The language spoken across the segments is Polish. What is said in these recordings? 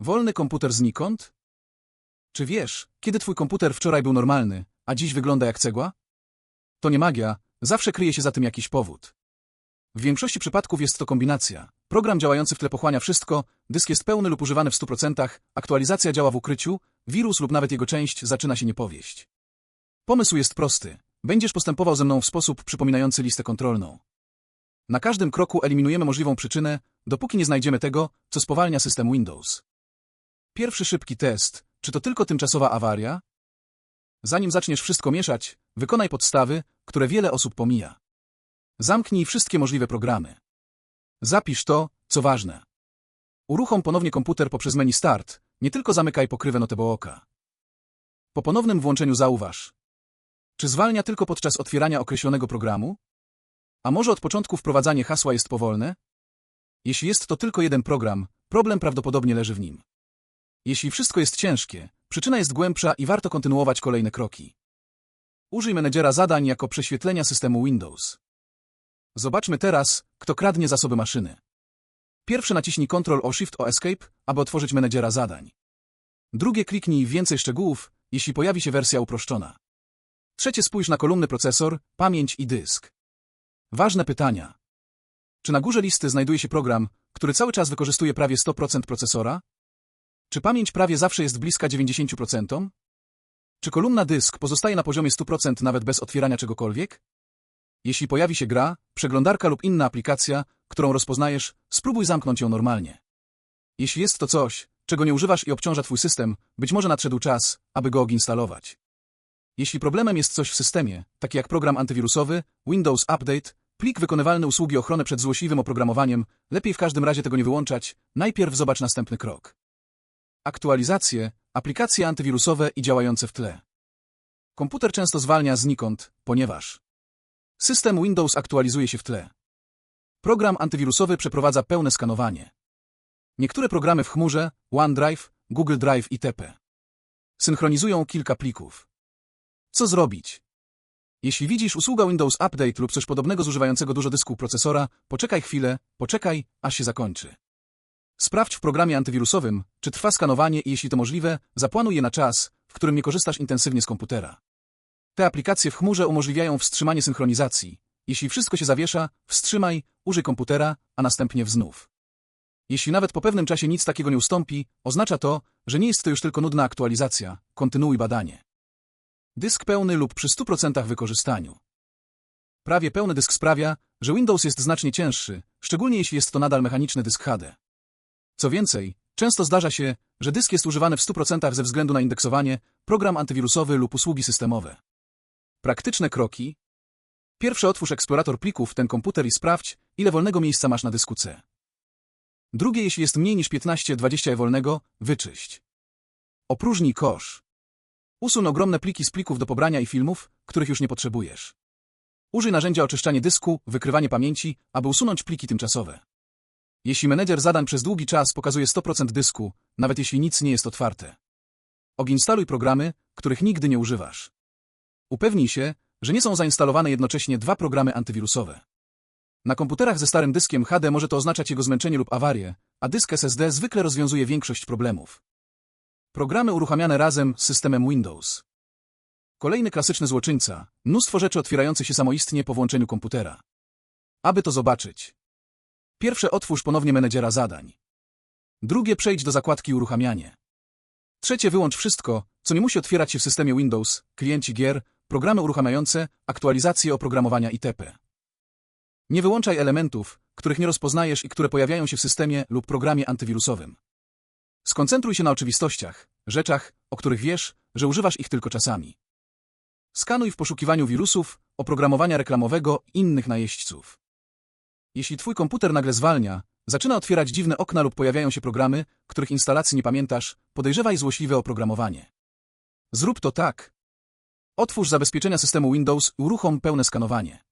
Wolny komputer znikąd? Czy wiesz, kiedy twój komputer wczoraj był normalny, a dziś wygląda jak cegła? To nie magia, zawsze kryje się za tym jakiś powód. W większości przypadków jest to kombinacja. Program działający w tle pochłania wszystko, dysk jest pełny lub używany w 100%, aktualizacja działa w ukryciu, wirus lub nawet jego część zaczyna się nie powieść. Pomysł jest prosty. Będziesz postępował ze mną w sposób przypominający listę kontrolną. Na każdym kroku eliminujemy możliwą przyczynę, dopóki nie znajdziemy tego, co spowalnia system Windows. Pierwszy szybki test. Czy to tylko tymczasowa awaria? Zanim zaczniesz wszystko mieszać, wykonaj podstawy, które wiele osób pomija. Zamknij wszystkie możliwe programy. Zapisz to, co ważne. Uruchom ponownie komputer poprzez menu Start, nie tylko zamykaj pokrywę notebooka. Po ponownym włączeniu zauważ. Czy zwalnia tylko podczas otwierania określonego programu? A może od początku wprowadzanie hasła jest powolne? Jeśli jest to tylko jeden program, problem prawdopodobnie leży w nim. Jeśli wszystko jest ciężkie, przyczyna jest głębsza i warto kontynuować kolejne kroki. Użyj menedżera zadań jako prześwietlenia systemu Windows. Zobaczmy teraz, kto kradnie zasoby maszyny. Pierwszy naciśnij Ctrl o Shift o Escape, aby otworzyć menedżera zadań. Drugie kliknij więcej szczegółów, jeśli pojawi się wersja uproszczona. Trzecie spójrz na kolumny procesor, pamięć i dysk. Ważne pytania. Czy na górze listy znajduje się program, który cały czas wykorzystuje prawie 100% procesora? Czy pamięć prawie zawsze jest bliska 90%? Czy kolumna dysk pozostaje na poziomie 100% nawet bez otwierania czegokolwiek? Jeśli pojawi się gra, przeglądarka lub inna aplikacja, którą rozpoznajesz, spróbuj zamknąć ją normalnie. Jeśli jest to coś, czego nie używasz i obciąża twój system, być może nadszedł czas, aby go odinstalować. Jeśli problemem jest coś w systemie, taki jak program antywirusowy, Windows Update, plik wykonywalny usługi ochrony przed złośliwym oprogramowaniem, lepiej w każdym razie tego nie wyłączać, najpierw zobacz następny krok. Aktualizacje, aplikacje antywirusowe i działające w tle. Komputer często zwalnia znikąd, ponieważ system Windows aktualizuje się w tle. Program antywirusowy przeprowadza pełne skanowanie. Niektóre programy w chmurze, OneDrive, Google Drive itp. synchronizują kilka plików. Co zrobić? Jeśli widzisz usługa Windows Update lub coś podobnego zużywającego dużo dysku procesora, poczekaj chwilę, poczekaj, aż się zakończy. Sprawdź w programie antywirusowym, czy trwa skanowanie i jeśli to możliwe, zaplanuj je na czas, w którym nie korzystasz intensywnie z komputera. Te aplikacje w chmurze umożliwiają wstrzymanie synchronizacji. Jeśli wszystko się zawiesza, wstrzymaj, użyj komputera, a następnie wznów. Jeśli nawet po pewnym czasie nic takiego nie ustąpi, oznacza to, że nie jest to już tylko nudna aktualizacja. Kontynuuj badanie. Dysk pełny lub przy 100% wykorzystaniu. Prawie pełny dysk sprawia, że Windows jest znacznie cięższy, szczególnie jeśli jest to nadal mechaniczny dysk HD. Co więcej, często zdarza się, że dysk jest używany w 100% ze względu na indeksowanie, program antywirusowy lub usługi systemowe. Praktyczne kroki. Pierwsze otwórz eksplorator plików ten komputer i sprawdź, ile wolnego miejsca masz na dysku C. Drugie, jeśli jest mniej niż 15-20 wolnego, wyczyść. Opróżnij kosz. Usuń ogromne pliki z plików do pobrania i filmów, których już nie potrzebujesz. Użyj narzędzia oczyszczanie dysku, wykrywanie pamięci, aby usunąć pliki tymczasowe. Jeśli menedżer zadań przez długi czas pokazuje 100% dysku, nawet jeśli nic nie jest otwarte. Odinstaluj programy, których nigdy nie używasz. Upewnij się, że nie są zainstalowane jednocześnie dwa programy antywirusowe. Na komputerach ze starym dyskiem HD może to oznaczać jego zmęczenie lub awarię, a dysk SSD zwykle rozwiązuje większość problemów. Programy uruchamiane razem z systemem Windows. Kolejny klasyczny złoczyńca, mnóstwo rzeczy otwierających się samoistnie po włączeniu komputera. Aby to zobaczyć. Pierwsze otwórz ponownie menedżera zadań. Drugie przejdź do zakładki uruchamianie. Trzecie wyłącz wszystko, co nie musi otwierać się w systemie Windows, klienci gier, programy uruchamiające, aktualizacje oprogramowania itp. Nie wyłączaj elementów, których nie rozpoznajesz i które pojawiają się w systemie lub programie antywirusowym. Skoncentruj się na oczywistościach, rzeczach, o których wiesz, że używasz ich tylko czasami. Skanuj w poszukiwaniu wirusów, oprogramowania reklamowego i innych najeźdźców. Jeśli twój komputer nagle zwalnia, zaczyna otwierać dziwne okna lub pojawiają się programy, których instalacji nie pamiętasz, podejrzewaj złośliwe oprogramowanie. Zrób to tak. Otwórz zabezpieczenia systemu Windows i uruchom pełne skanowanie.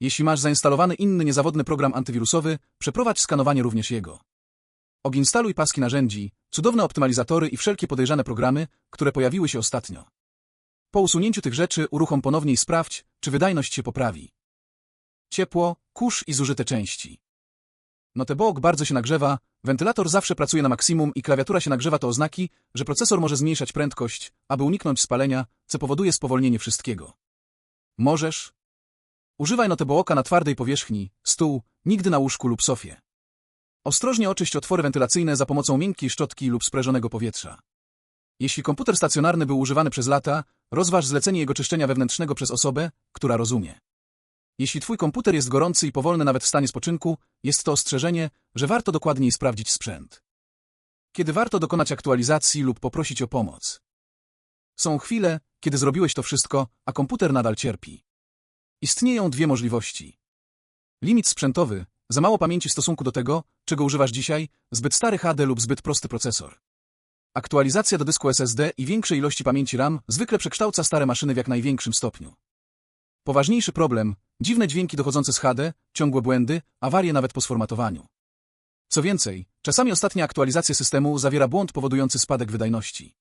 Jeśli masz zainstalowany inny niezawodny program antywirusowy, przeprowadź skanowanie również jego. Oginstaluj paski narzędzi, cudowne optymalizatory i wszelkie podejrzane programy, które pojawiły się ostatnio. Po usunięciu tych rzeczy uruchom ponownie i sprawdź, czy wydajność się poprawi. Ciepło, kurz i zużyte części. Notebook bardzo się nagrzewa, wentylator zawsze pracuje na maksimum i klawiatura się nagrzewa to oznaki, że procesor może zmniejszać prędkość, aby uniknąć spalenia, co powoduje spowolnienie wszystkiego. Możesz? Używaj notebooka na twardej powierzchni, stół, nigdy na łóżku lub sofie. Ostrożnie oczyść otwory wentylacyjne za pomocą miękkiej szczotki lub sprężonego powietrza. Jeśli komputer stacjonarny był używany przez lata, rozważ zlecenie jego czyszczenia wewnętrznego przez osobę, która rozumie. Jeśli twój komputer jest gorący i powolny nawet w stanie spoczynku, jest to ostrzeżenie, że warto dokładniej sprawdzić sprzęt. Kiedy warto dokonać aktualizacji lub poprosić o pomoc. Są chwile, kiedy zrobiłeś to wszystko, a komputer nadal cierpi. Istnieją dwie możliwości. Limit sprzętowy, za mało pamięci w stosunku do tego, czego używasz dzisiaj, zbyt stary HD lub zbyt prosty procesor. Aktualizacja do dysku SSD i większej ilości pamięci RAM zwykle przekształca stare maszyny w jak największym stopniu. Poważniejszy problem, dziwne dźwięki dochodzące z HD, ciągłe błędy, awarie nawet po sformatowaniu. Co więcej, czasami ostatnia aktualizacja systemu zawiera błąd powodujący spadek wydajności.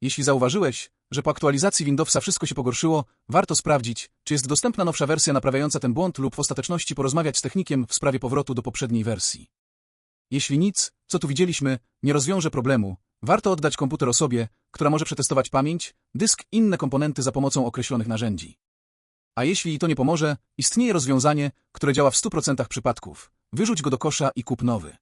Jeśli zauważyłeś, że po aktualizacji Windowsa wszystko się pogorszyło, warto sprawdzić, czy jest dostępna nowsza wersja naprawiająca ten błąd lub w ostateczności porozmawiać z technikiem w sprawie powrotu do poprzedniej wersji. Jeśli nic, co tu widzieliśmy, nie rozwiąże problemu, warto oddać komputer osobie, która może przetestować pamięć, dysk i inne komponenty za pomocą określonych narzędzi. A jeśli to nie pomoże, istnieje rozwiązanie, które działa w 100% przypadków. Wyrzuć go do kosza i kup nowy.